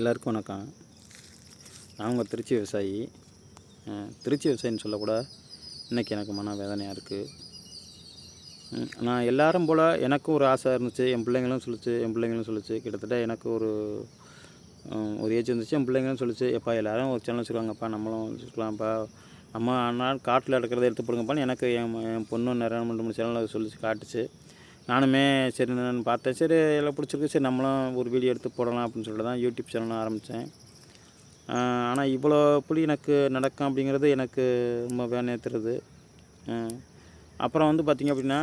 எல்லாருக்கும் வணக்கம். நான் உங்கள் திருச்சி விவசாயி. திருச்சி விவசாயின்னு சொல்லக்கூட இன்றைக்கி எனக்கு மன வேதனையாக இருக்குது நான் எல்லாரும் போல் எனக்கும் ஒரு ஆசை இருந்துச்சு என் பிள்ளைங்களும் சொல்லிச்சு என் பிள்ளைங்களும் சொல்லிச்சு. கிட்டத்தட்ட எனக்கு ஒரு ஒரு ஏஜ் இருந்துச்சு என் பிள்ளைங்களும் சொல்லிச்சு எப்பா எல்லோரும் ஒரு சேனல் வச்சுருவாங்கப்பா நம்மளும் வச்சுக்கலாம்ப்பா நம்ம ஆனால் காட்டில் எடுக்கிறத எடுத்து போடுங்கப்பான்னு எனக்கு என் என் பொண்ணு நிறைய ரெண்டு மூணு சேனலில் சொல்லிச்சு காட்டுச்சு. நானுமே சரி நான் பார்த்தேன். சரி எல்லாம் பிடிச்சிருக்கு. சரி நம்மளும் ஒரு வீடியோ எடுத்து போடலாம் அப்படின்னு சொல்லிட்டு தான் யூடியூப் சேனல் ஆரம்பித்தேன் ஆனால் இவ்வளோ புலி எனக்கு நடக்கும் அப்படிங்கிறது எனக்கு ரொம்ப வேணையத்துறது அப்புறம் வந்து பார்த்திங்க அப்படின்னா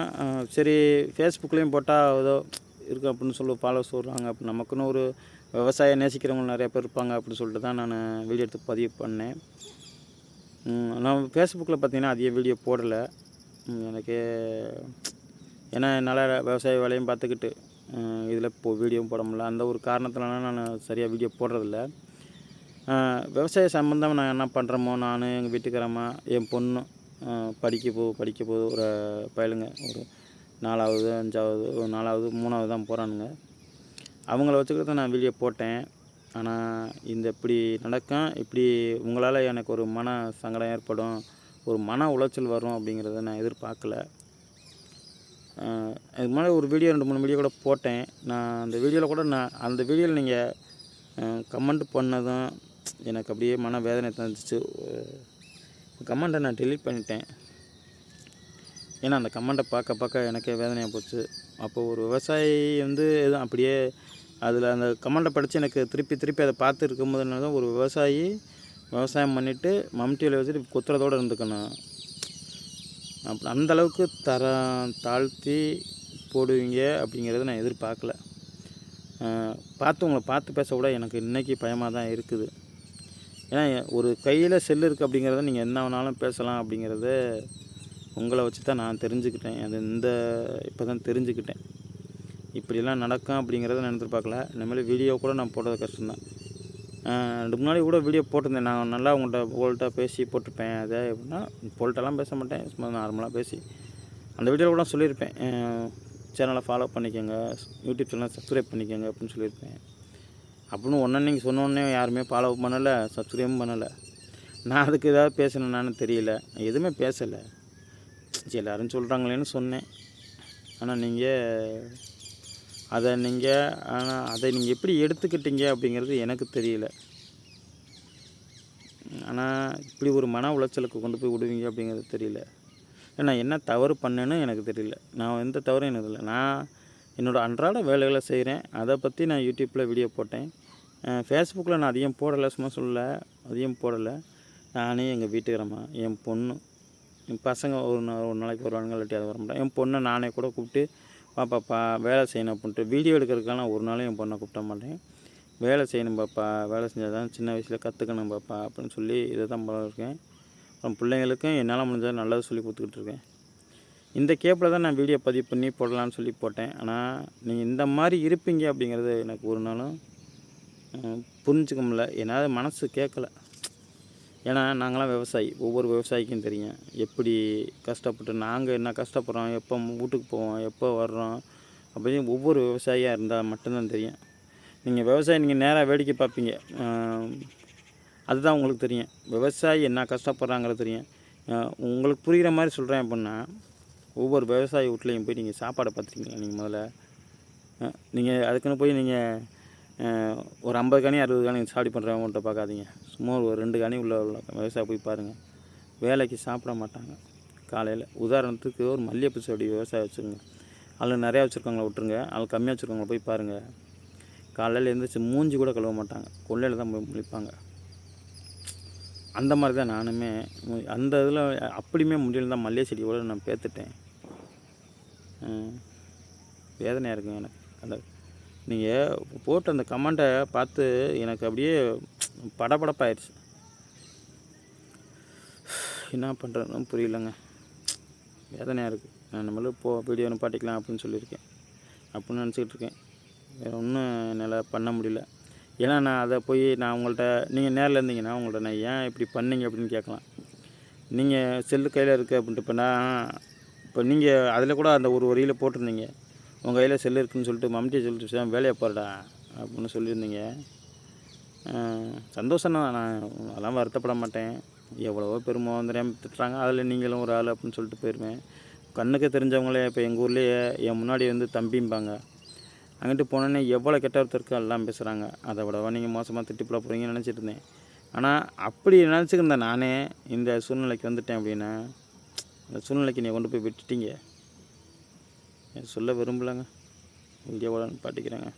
சரி ஃபேஸ்புக்லேயும் போட்டால் ஏதோ இருக்குது அப்படின்னு சொல்லி ஃபாலோவர்ஸ் வருவாங்க அப்படி நமக்குன்னு ஒரு விவசாயம் நேசிக்கிறவங்க நிறைய பேர் இருப்பாங்க அப்படின்னு சொல்லிட்டு தான் நான் வீடியோ எடுத்து பதிவு பண்ணேன். நான் ஃபேஸ்புக்கில் பார்த்திங்கன்னா அதிக வீடியோ போடலை. எனக்கு ஏன்னா என்னால் விவசாய வேலையும் பார்த்துக்கிட்டு இதில் இப்போ வீடியோவும் போட முடியல. அந்த ஒரு காரணத்தினால நான் சரியாக வீடியோ போடுறதில்ல. விவசாய சம்மந்தம் நான் என்ன பண்ணுறோமோ நான் எங்கள் வீட்டுக்காரம்மா என் பொண்ணு படிக்க போ படிக்க போகுது ஒரு பயலுங்க ஒரு நாலாவது அஞ்சாவது ஒரு நாலாவது மூணாவது தான் போகிறானுங்க. அவங்கள வச்சுக்கிட்டு நான் வீடியோ போட்டேன். ஆனால் இந்த இப்படி நடக்கும் இப்படி உங்களால் எனக்கு ஒரு மன சங்கடம் ஏற்படும் ஒரு மன உளைச்சல் வரும் அப்படிங்கிறத நான் எதிர்பார்க்கல. அதுக்கு மேலே முன்னாடி ஒரு வீடியோ ரெண்டு மூணு வீடியோ கூட போட்டேன். நான் அந்த வீடியோவில் கூட நான் அந்த வீடியோவில் நீங்கள் கமெண்ட் பண்ணதும் எனக்கு அப்படியே மன வேதனை தந்துச்சு. கமெண்ட்டை நான் டெலீட் பண்ணிட்டேன். ஏன்னா அந்த கமெண்ட்டை பார்க்க பார்க்க எனக்கே வேதனையாக போச்சு. அப்போ ஒரு விவசாயி வந்து எதுவும் அப்படியே அதில் அந்த கமெண்ட்டை படித்து எனக்கு திருப்பி திருப்பி அதை பார்த்து இருக்கும்போது தான் ஒரு விவசாயி விவசாயம் பண்ணிவிட்டு மம்டியில் வச்சுட்டு குத்துறதோடு இருந்துக்கணும். அப்படி அந்த தர தாழ்த்தி போடுவீங்க அப்படிங்கிறத நான் எதிர்பார்க்கல. பார்த்து உங்களை பார்த்து பேச கூட எனக்கு இன்றைக்கி பயமாக தான் இருக்குது. ஏன்னா ஒரு கையில் செல் இருக்குது அப்படிங்கிறத நீங்கள் என்ன வேணாலும் பேசலாம் அப்படிங்கிறத உங்களை வச்சு தான் நான் தெரிஞ்சுக்கிட்டேன். அது இந்த இப்போ தான் தெரிஞ்சுக்கிட்டேன். இப்படிலாம் நடக்கும் அப்படிங்கிறத நான் எதிர்பார்க்கல. இனிமேல் வீடியோ கூட நான் போடுறது கஷ்டம்தான். அதுக்கு முன்னாடி கூட வீடியோ போட்டிருந்தேன். நான் நல்லா உங்கள்கிட்ட போல்ட்டாக பேசி போட்டிருப்பேன். அதை எப்படின்னா போல்ட்டெல்லாம் பேச மாட்டேன். சும்மா நார்மலாக பேசி. அந்த வீடியோவில் கூட சொல்லியிருப்பேன். சேனலை ஃபாலோ பண்ணிக்கோங்க. யூடியூப் சேனலை சப்ஸ்கிரைப் பண்ணிக்கோங்க அப்படின்னு சொல்லியிருப்பேன். அப்படின்னு ஒன்று நீங்கள் சொன்னோடனே யாருமே ஃபாலோ பண்ணலை சப்ஸ்கிரைபும் பண்ணலை. நான் அதுக்கு ஏதாவது பேசணுன்னான்னு தெரியல. எதுவுமே பேசலை. சரி எல்லாரும் சொல்கிறாங்களேன்னு சொன்னேன். ஆனால் நீங்கள் அதை நீங்கள் ஆனால் அதை நீங்கள் எப்படி எடுத்துக்கிட்டீங்க அப்படிங்கிறது எனக்கு தெரியல. ஆனால் இப்படி ஒரு மன உளைச்சலுக்கு கொண்டு போய் விடுவீங்க அப்படிங்கிறது தெரியல. நான் என்ன தவறு பண்ணேன்னு எனக்கு தெரியல. நான் எந்த தவறும் எனக்கு இல்லை நான் என்னோடய அன்றாட வேலைகளை செய்கிறேன் அதை பற்றி நான் யூடியூப்பில் வீடியோ போட்டேன். ஃபேஸ்புக்கில் நான் அதிகம் போடலை சும்மா சொல்லலை. அதிகம் போடலை. நானே எங்கள் வீட்டுக்கிறம்மா என் பொண்ணு என் பசங்க ஒரு நாள் ஒரு நாளைக்கு வருவானுங்க இல்லாட்டி அது வர மாட்டேன் என் பொண்ணை நானே கூட கூப்பிட்டு பாப்பாப்பா வேலை செய்யணும் அப்படின்ட்டு வீடியோ எடுக்கிறதுக்கெல்லாம் நான் ஒரு நாளும் என் பொண்ணை கூப்பிட மாட்டேன். வேலை செய்யணும் பாப்பா வேலை செஞ்சால் தான் சின்ன வயசில் கற்றுக்கணும் பாப்பா அப்படின்னு சொல்லி இதை தான் இருக்கேன். அப்புறம் பிள்ளைங்களுக்கும் என்னால் முடிஞ்சால் நல்லது சொல்லி கொடுத்துக்கிட்டு இருக்கேன். இந்த கேப்பில் தான் நான் வீடியோ பதிவு பண்ணி போடலான்னு சொல்லி போட்டேன். ஆனால் நீங்கள் இந்த மாதிரி இருப்பீங்க அப்படிங்கிறது எனக்கு ஒரு நாளும் புரிஞ்சுக்க முடியல. என்னால் மனசு கேட்கல ஏன்னா நாங்களாம் விவசாயி ஒவ்வொரு விவசாயிக்கும் தெரியும். எப்படி கஷ்டப்பட்டு நாங்கள் என்ன கஷ்டப்படுறோம் எப்போ வீட்டுக்கு போவோம் எப்போ வர்றோம் அப்படின்னு ஒவ்வொரு விவசாயியாக இருந்தால் மட்டும்தான் தெரியும். நீங்கள் விவசாயி நீங்கள் நேராக வேடிக்கை பார்ப்பீங்க. அதுதான் உங்களுக்கு தெரியும். விவசாயி என்ன கஷ்டப்படுறாங்கிறது தெரியும். உங்களுக்கு புரிகிற மாதிரி சொல்கிறேன் அப்படின்னா ஒவ்வொரு விவசாயி வீட்லேயும் போய் நீங்கள் சாப்பாடை பார்த்துருக்கீங்களா நீங்கள் முதல்ல. நீங்கள் அதுக்குன்னு போய் நீங்கள் ஒரு ஐம்பது கனி அறுபது கனி சாடி பண்ணுறவங்கள்ட்ட பார்க்காதீங்க. சும்மா ஒரு ரெண்டு கனி உள்ள உள்ள விவசாயி போய் பாருங்கள் வேலைக்கு சாப்பிட மாட்டாங்க. காலையில் உதாரணத்துக்கு ஒரு மல்லிகைப்பூ செடி விவசாயம் வச்சுருங்க. அதில் நிறையா வச்சுருக்கவங்கள விட்டுருங்க. அதில் கம்மியாக வச்சுருக்கவங்கள போய் பாருங்கள் காலையில் எழுந்திரிச்சு மூஞ்சி கூட கழுவ மாட்டாங்க. கொள்ளையில் தான் போய் முழிப்பாங்க. அந்த மாதிரி தான் நானுமே அந்த இதில் அப்படியுமே முடியல தான் மல்லிகை செடி கூட நான் பேத்துட்டேன். வேதனையாக இருக்குங்க எனக்கு. அந்த நீங்கள் போட்ட அந்த கமெண்ட்டை பார்த்து எனக்கு அப்படியே படபடப்பாயிருச்சு. என்ன பண்ணுறதுன்னு புரியலங்க. வேதனையாக இருக்குது நான் நம்மளும் போ வீடியோ நிப்பாட்டிக்கலாம் அப்படின்னு சொல்லியிருக்கேன். அப்படின்னு நினச்சிக்கிட்டு இருக்கேன். வேறு ஒன்றும் என்னால் பண்ண முடியல. ஏன்னா நான் அதை போய் நான் உங்கள்கிட்ட நீங்கள் நேரில் இருந்தீங்கன்னா உங்கள்கிட்ட நான் ஏன் இப்படி பண்ணீங்க அப்படின்னு கேட்கலாம். நீங்கள் செல்லு கையில் இருக்குது அப்படின்ட்டு இப்போ நான் இப்போ நீங்கள் அதில் கூட அந்த ஒரு வரியில் போட்டிருந்தீங்க. உங்கள் கையில் செல்லு இருக்குதுன்னு சொல்லிட்டு மம்டியை சொல்லிட்டு வேலையை போகிறடா அப்படின்னு சொல்லியிருந்தீங்க. சந்தோஷம் தான் நான் அதெல்லாம் வருத்தப்பட மாட்டேன். எவ்வளவோ பெருமை வந்துடுறேன் திட்டுறாங்க அதில் நீங்களும் ஒரு ஆள் அப்படின்னு சொல்லிட்டு போயிடுவேன் கண்ணுக்கு தெரிஞ்சவங்களே இப்போ எங்கள் ஊர்லேயே என் முன்னாடி வந்து தம்பிம்பாங்க. அங்கிட்டு போனோன்னே எவ்வளோ கெட்ட ஒருத்தருக்கு எல்லாம் பேசுகிறாங்க அதை விடவா நீங்கள் மோசமாக திட்டி போட போகிறீங்கன்னு நினச்சிட்டு இருந்தேன் ஆனால் அப்படி நினச்சிக்கிருந்தேன் நானே இந்த சூழ்நிலைக்கு வந்துட்டேன் அப்படின்னா இந்த சூழ்நிலைக்கு நீ கொண்டு போய் விட்டுட்டீங்க. சொல்ல விரும்பலைங்க. வீடியோவோட பாட்டிக்கிறேங்க.